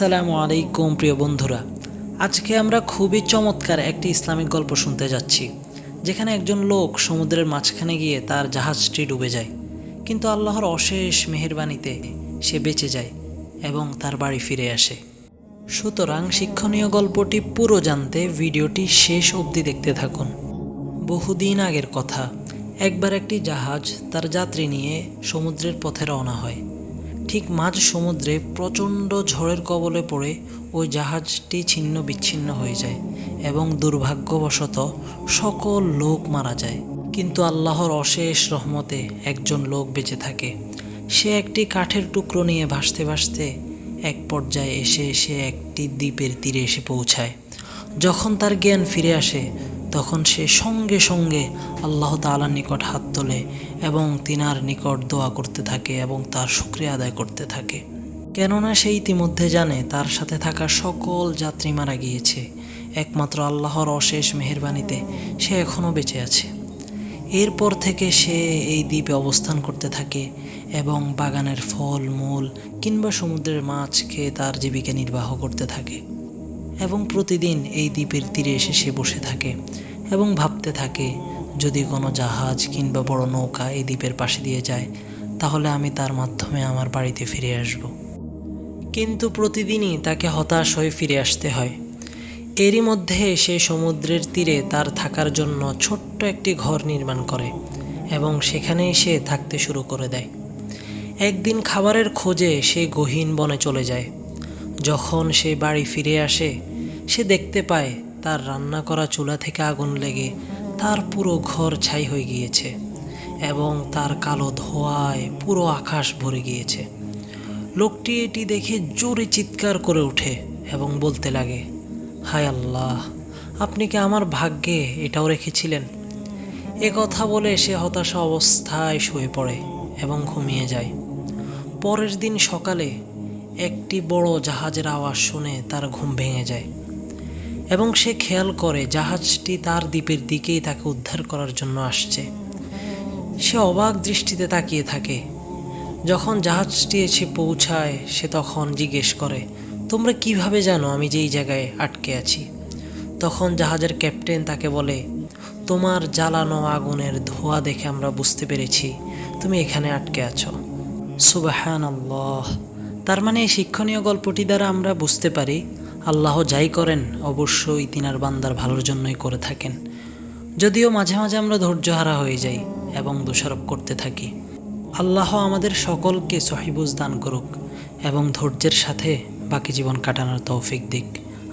আসসালামু আলাইকুম, প্রিয় বন্ধুরা। আজকে আমরা খুবই চমৎকার একটি ইসলামিক গল্প শুনতে যাচ্ছি, যেখানে একজন লোক সমুদ্রের মাঝখানে গিয়ে তার জাহাজটি ডুবে যায়। কিন্তু আল্লাহর অশেষ মেহেরবানিতে সে বেঁচে যায় এবং তার বাড়ি ফিরে আসে। সুতরাং শিক্ষণীয় গল্পটি পুরো জানতে ভিডিওটি শেষ অবধি দেখতে থাকুন। বহুদিন আগের কথা, একবার একটি জাহাজ তার যাত্রী নিয়ে সমুদ্রের পথে রওনা হয়। ঠিক মাঝ সমুদ্রে প্রচণ্ড ঝড়ের কবলে পড়ে ওই জাহাজটি ছিন্ন বিচ্ছিন্ন হয়ে যায় এবং দুর্ভাগ্যবশত সকল লোক মারা যায়। কিন্তু আল্লাহর অশেষ রহমতে একজন লোক বেঁচে থাকে। সে একটি কাঠের টুকরো নিয়ে ভাসতে ভাসতে এক পর্যায়ে এসে সে একটি দ্বীপের তীরে এসে পৌঁছায়। যখন তার জ্ঞান ফিরে আসে তখন সে সঙ্গে সঙ্গে আল্লাহ তালার নিকট হাত তোলে এবং তিনার নিকট দোয়া করতে থাকে এবং তার শুক্রিয়া আদায় করতে থাকে। কেননা সে ইতিমধ্যে জানে তার সাথে থাকা সকল যাত্রী মারা গিয়েছে। একমাত্র আল্লাহর অশেষ মেহেরবানিতে সে এখনও বেঁচে আছে। এরপর থেকে সে এই দ্বীপে অবস্থান করতে থাকে এবং বাগানের ফল, মূল কিংবা সমুদ্রের মাছ খেয়ে তার জীবিকা নির্বাহ করতে থাকে। এবং প্রতিদিন এই দ্বীপের তীরে এসে সে বসে থাকে এবং ভাবতে থাকে, যদি কোনো জাহাজ কিংবা বড় নৌকা এই দ্বীপের পাশে দিয়ে যায়, তাহলে আমি তার মাধ্যমে আমার বাড়িতে ফিরে আসব। কিন্তু প্রতিদিনই তাকে হতাশ হয়ে ফিরে আসতে হয়। এরই মধ্যে সে সমুদ্রের তীরে তার থাকার জন্য ছোট্ট একটি ঘর নির্মাণ করে এবং সেখানেই সে থাকতে শুরু করে দেয়। একদিন খাবারের খোঁজে সে গহীন বনে চলে যায়। যখন সে বাড়ি ফিরে আসে সে দেখতে পায় তার রান্না করা চুলা থেকে আগুন লেগে তার পুরো ঘর ছাই হয়ে গিয়েছে এবং তার কালো ধোঁয়ায় পুরো আকাশ ভরে গিয়েছে। লোকটি এটি দেখে জোরে চিৎকার করে ওঠে এবং বলতে লাগে, হায় আল্লাহ, আপনি কি আমার ভাগ্যে এটাও রেখেছিলেন? এ কথা বলে সে হতাশা অবস্থায় শুয়ে পড়ে এবং ঘুমিয়ে যায়। পরের দিন সকালে একটি বড় জাহাজের আওয়াজ শুনে তার ঘুম ভেঙে যায়। এবং সে খেয়াল করে জাহাজটি তার দ্বীপের দিকেই তাকে উদ্ধার করার জন্য আসছে। সে অবাক দৃষ্টিতে তাকিয়ে থাকে। যখন জাহাজটি এসে পৌঁছায়, সে তখন জিজ্ঞেস করে, তোমরা কীভাবে জানো আমি যেই জায়গায় আটকে আছি? তখন জাহাজের ক্যাপ্টেন তাকে বলে, তোমার জ্বালানো আগুনের ধোঁয়া দেখে আমরা বুঝতে পেরেছি। তুমি এখানে আটকে আছো। সুবাহান তার মানে এই শিক্ষণীয় গল্পটি দ্বারা আমরা বুঝতে পারি আল্লাহ যাই করেন, অবশ্যই তিনার বান্দার ভালোর জন্যই করে থাকেন। যদিও মাঝে মাঝে আমরা ধৈর্যহারা হয়ে যাই এবং দোষারোপ করতে থাকি। আল্লাহ আমাদের সকলকে সহিবুজ দান করুক এবং ধৈর্যের সাথে বাকি জীবন কাটানোর তৌফিক দিক।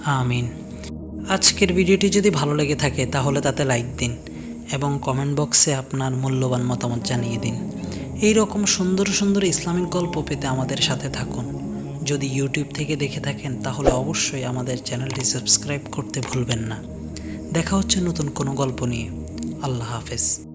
আমিন। আজকের ভিডিওটি যদি ভালো লেগে থাকে, তাহলে তাতে লাইক দিন এবং কমেন্ট বক্সে আপনার মূল্যবান মতামত জানিয়ে দিন। এই রকম সুন্দর সুন্দর ইসলামিক গল্প পেতে আমাদের সাথে থাকুন। যদি ইউটিউব থেকে দেখে থাকেন, তাহলে অবশ্যই আমাদের চ্যানেলটি সাবস্ক্রাইব করতে ভুলবেন না। দেখা হচ্ছে নতুন কোনো গল্প নিয়ে। আল্লাহ হাফেজ।